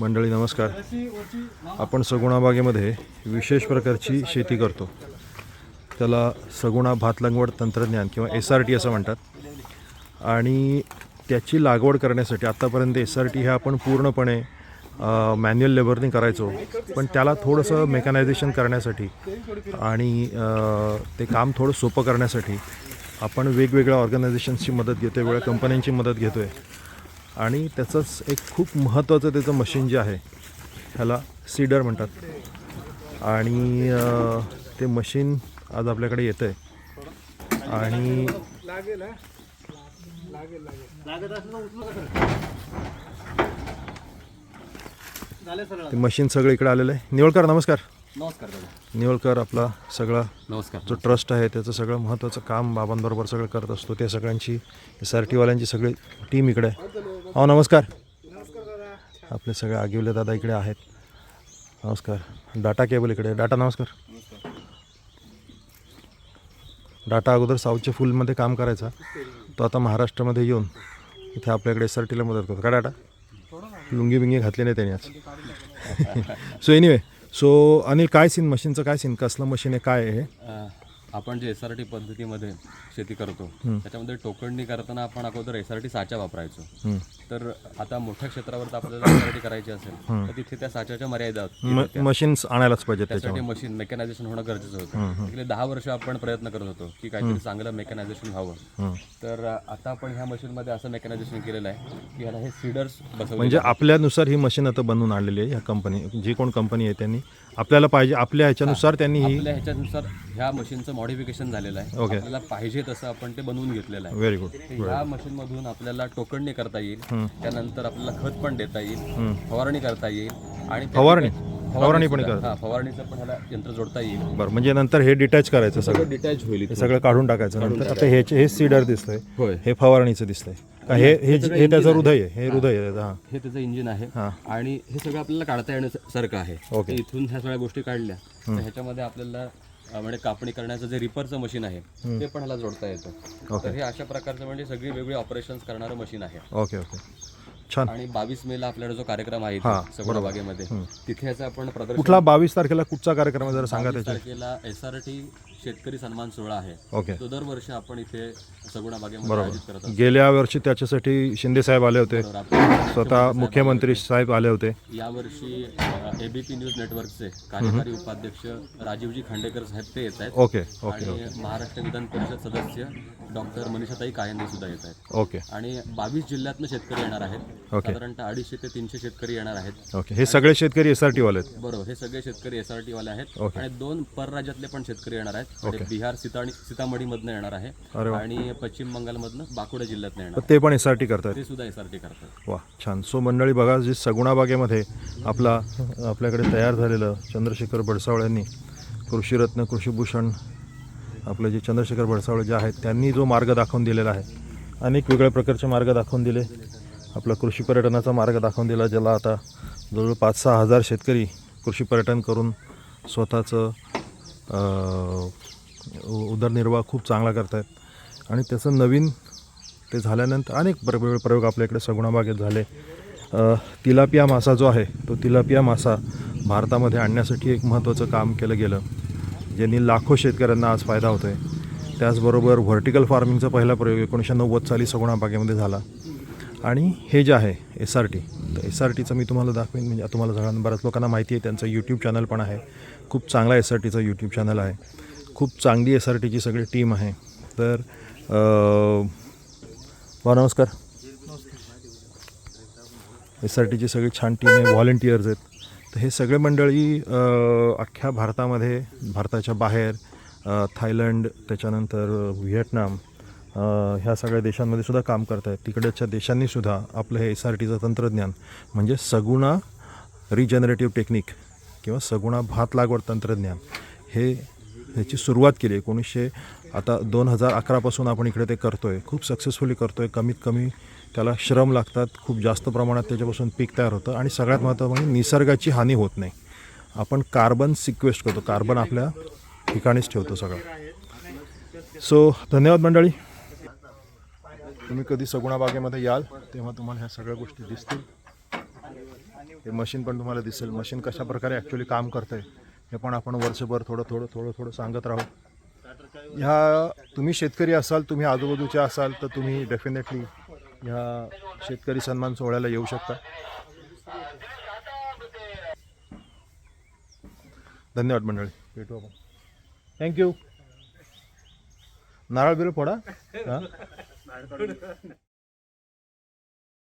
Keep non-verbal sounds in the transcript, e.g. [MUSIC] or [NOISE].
मंडळी नमस्कार. आपण सगुणा बागेमध्ये विशेष प्रकारची शेती करतो. त्याला सगुणा भात लागवड तंत्रज्ञान किंवा एस आर टी असं म्हणतात. आणि त्याची लागवड करण्यासाठी आत्तापर्यंत एस आर टी हे आपण पूर्णपणे मॅन्युअल लेबरने करायचो. पण त्याला थोडंसं मेकॅनायझेशन करण्यासाठी आणि ते काम थोडं सोपं करण्यासाठी आपण वेगवेगळ्या ऑर्गनायझेशन्सची मदत घेतो आहे वेगळ्या कंपन्यांची मदत घेतो आहे आणि त्याचंच एक खूप महत्त्वाचं त्याचं मशीन जे आहे ह्याला सीडर म्हणतात. आणि ते मशीन आज आपल्याकडे येतं आहे आणि ते मशीन सगळं इकडे आलेलं आहे. निवळकर नमस्कार. नमस्कार दादा. निवळकर आपला सगळा नमस्कार जो ट्रस्ट आहे त्याचं सगळं महत्त्वाचं काम बाबांबरोबर सगळं करत असतो. ते सगळ्यांची एस आर टीवाल्यांची सगळी टीम इकडे आहे. हो नमस्कार. आपले सगळे आगिवले दादा इकडे आहेत. नमस्कार. डाटा केबल इकडे. डाटा नमस्कार. डाटा अगोदर साऊथच्या फुलमध्ये काम करायचा. तो आता महाराष्ट्रामध्ये येऊन इथे आपल्याकडे एस आर टीला मदत करतो. का डाटा? लुंगी बिंगी घातली नाही त्याने आज. [LAUGHS] सो एनिवे सो अनिल काय सीन मशीनचं काय सीन कसलं मशीन आहे? काय आहे हे? आपण जे एस आर टी पद्धतीमध्ये शेती करतो त्याच्यामध्ये टोकणणी करताना आपण अगोदर एस आर टी साचा वापरायचो. तर आता मोठ्या क्षेत्रावर आपल्याला एस आर टी करायची असेल तर तिथे त्या साच्याच्या मर्यादा मशीन्स आणायलाच पाहिजे त्यासाठी मशीन मेकॅनायझेशन होणं गरजेचं होतं. गेले दहा वर्ष आपण प्रयत्न करत होतो की काहीतरी चांगलं मेकॅनायझेशन व्हावं. तर आता आपण ह्या मशीनमध्ये असं मेकॅनायझेशन केलेलं आहे की ह्याला हे सीडर्स बसवले म्हणजे आपल्यानुसार ही मशीन आता बनवून आणलेली आहे ह्या कंपनी जी कोण कंपनी आहे त्यांनी. आपल्याला पाहिजे आपल्या ह्याच्यानुसार त्यांनी ही आपल्या ह्याच्यानुसार ह्या मशीनचं मॉडिफिकेशन झालेलं आहे. ओके. आपल्याला पाहिजे तसं आपण ते बनवून घेतलेलं आहे. व्हेरी गुड तर ह्या मशीन मधून आपल्याला टोकणणी करता येईल. त्यानंतर आपल्याला खत पण देता येईल. फवारणी करता येईल. आणि फवारणी? फवारणी पण सुद्धा. हा फवारणीचं पण ह्याला यंत्र जोडता येईल. बरं म्हणजे नंतर हे डिटॅच करायचं सगळं डिटॅच होईल हे सगळं काढून टाकायचं. नंतर आता ह्याचे हे सीडर दिसतंय. होय. हे फवारणीचं दिसतंय. का? हे हे हे त्याचं हृदय आहे. हे हृदय आहे त्याचं, हां. हे त्याचं इंजिन आहे. हा. आणि हे सगळं आपल्याला काढता येण्यासारखं आहे. ओके. तर इथून ह्या सगळ्या गोष्टी काढल्या. तर ह्याच्यामध्ये आपल्याला अं, म्हणजे कापणी करण्याचं जे रिपरचं मशीन आहे ते पण ह्याला जोडता येतं. तर हे अशा प्रकारचं म्हणजे सगळी वेगळी ऑपरेशन्स करणारं मशीन आहे. Okay okay. छान. आणि बावीस मेला आपल्याला जो कार्यक्रम आहे हा, सगळ्या बागेमध्ये तिथे याचं आपण प्रदर्शन कुठला बावीस तारखेला कुठचा कार्यक्रम आहे जरा सांगा बावीस त्याचे तारखेला एस आर टी शेतकरी सन्मान सोहळा आहे. ओके. तो दरवर्षी आपण इथे सगुणा बागेमध्ये आयोजित करत असतो. गेल्या वर्षी त्याच्यासाठी शिंदे साहेब आले होते. तर आपण स्वतः मुख्यमंत्री साहेब आले होते. यावर्षी एबीपी न्यूज नेटवर्कचे कार्यकारी उपाध्यक्ष राजीवजी खांडेकर साहेब ते येत आहेत. ओके ओके आणि महाराष्ट्र विधान परिषद सदस्य डॉक्टर मनीषाताई कायंदे सुद्धा येत आहेत. ओके. आणि बावीस जिल्ह्यातनं शेतकरी येणार आहेत. ओके. साधारणतः अडीचशे ते तीनशे शेतकरी येणार आहेत. ओके. हे सगळे शेतकरी एस आर टी वाले आहेत? बरोबर. हे सगळे शेतकरी एस आर टी वाले आहेत. ओके. आणि दोन परराज्यातले पण शेतकरी येणार आहेत. म्हणजे बिहार सीताणी सीतामढीमधनं येणार आहे. अरे वा. आणि पश्चिम बंगालमधनं बाकुडा जिल्ह्यातनं येणार ते पण एस आर टी करतात ते सुद्धा एस आर टी करतात वा छान. सो मंडळी बघा जी सगुणा बागेमध्ये आपला आपल्याकडे तयार झालेलं चंद्रशेखर बडसावळ यांनी कृषीरत्न कृषीभूषण आपले जे चंद्रशेखर बडसावळे जे आहेत त्यांनी जो मार्ग दाखवून दिलेला आहे अनेक वेगळ्या प्रकारचे मार्ग दाखवून दिले. आपला कृषी पर्यटनाचा मार्ग दाखवून दिला ज्याला आता जवळजवळ पाच सहा हजार शेतकरी कृषी पर्यटन करून स्वतःचं उ- उदरनिर्वाह खूप चांगला करत आहेत आणि त्याचं नवीन ते झाल्यानंतर अनेक वेगवेगळे प्रयोग आपल्या इकडे सगुणाबागेत झाले. तिलापिया मासा जो आहे तो तिलापिया मासा भारतामध्ये आणण्यासाठी एक महत्त्वाचं काम केलं गेलं ज्यांनी लाखो शेतकऱ्यांना आज फायदा होतो आहे त्याचबरोबर व्हर्टिकल फार्मिंगचा पहिला प्रयोग एकोणीसशे नव्वद साली सगुणाबागेमध्ये झाला. आणि हे जे आहे एस आर टी तर एस आर टीचं मी तुम्हाला दाखवेन म्हणजे तुम्हाला सगळ्यांना बऱ्याच लोकांना माहिती आहे त्यांचं यूट्यूब चॅनल पण आहे. खूप चांगला एस आर टीचं यूट्यूब चॅनल आहे. खूप चांगली एस आर टीची सगळी टीम आहे. तर वा भाऊ नमस्कार एस आर टीची सगळी छान टीम आहे व्हॉलेंटियर्स आहेत. तर हे सगळे मंडळी अख्ख्या भारतामध्ये भारताच्या बाहेर थायलंड त्याच्यानंतर व्हिएटनाम ह्या सगळ्या देशांमध्ये सुद्धा काम करत आहेत तिकडच्या देशांनीसुद्धा आपलं हे एस आर टीचं तंत्रज्ञान म्हणजे सगुणा रिजनरेटिव्ह टेक्निक किंवा सगुणा भात लागवड तंत्रज्ञान हे ह्याची सुरुवात केली. एकोणीसशे आता दोन हजार अकरापासून आपण इकडे ते करतो आहे खूप सक्सेसफुली करतो आहे कमीत कमी त्याला श्रम लागतात. खूप जास्त प्रमाणात त्याच्यापासून पीक तयार होतं. आणि सगळ्यात महत्त्वाचं म्हणजे निसर्गाची हानी होत नाही. आपण कार्बन सिक्वेस्ट करतो. कार्बन आपल्या ठिकाणीच ठेवतो सगळं. सो धन्यवाद मंडळी. तुम्ही कधी सगुणा बागेमध्ये याल तेव्हा तुम्हाला ह्या सगळ्या गोष्टी दिसतील. हे मशीन पण तुम्हाला दिसेल. मशीन कशा प्रकारे ॲक्च्युली काम करतं आहे हे पण आपण वर्षभर थोडं थोडं थोडं थोडं सांगत राहू. ह्या तुम्ही शेतकरी असाल तुम्ही आजूबाजूचे असाल तर तुम्ही डेफिनेटली ह्या शेतकरी सन्मान सोहळ्याला येऊ शकता. धन्यवाद मंडळी. भेटू आपण. थँक्यू नारळ बिरळ फोडा. हां? るから。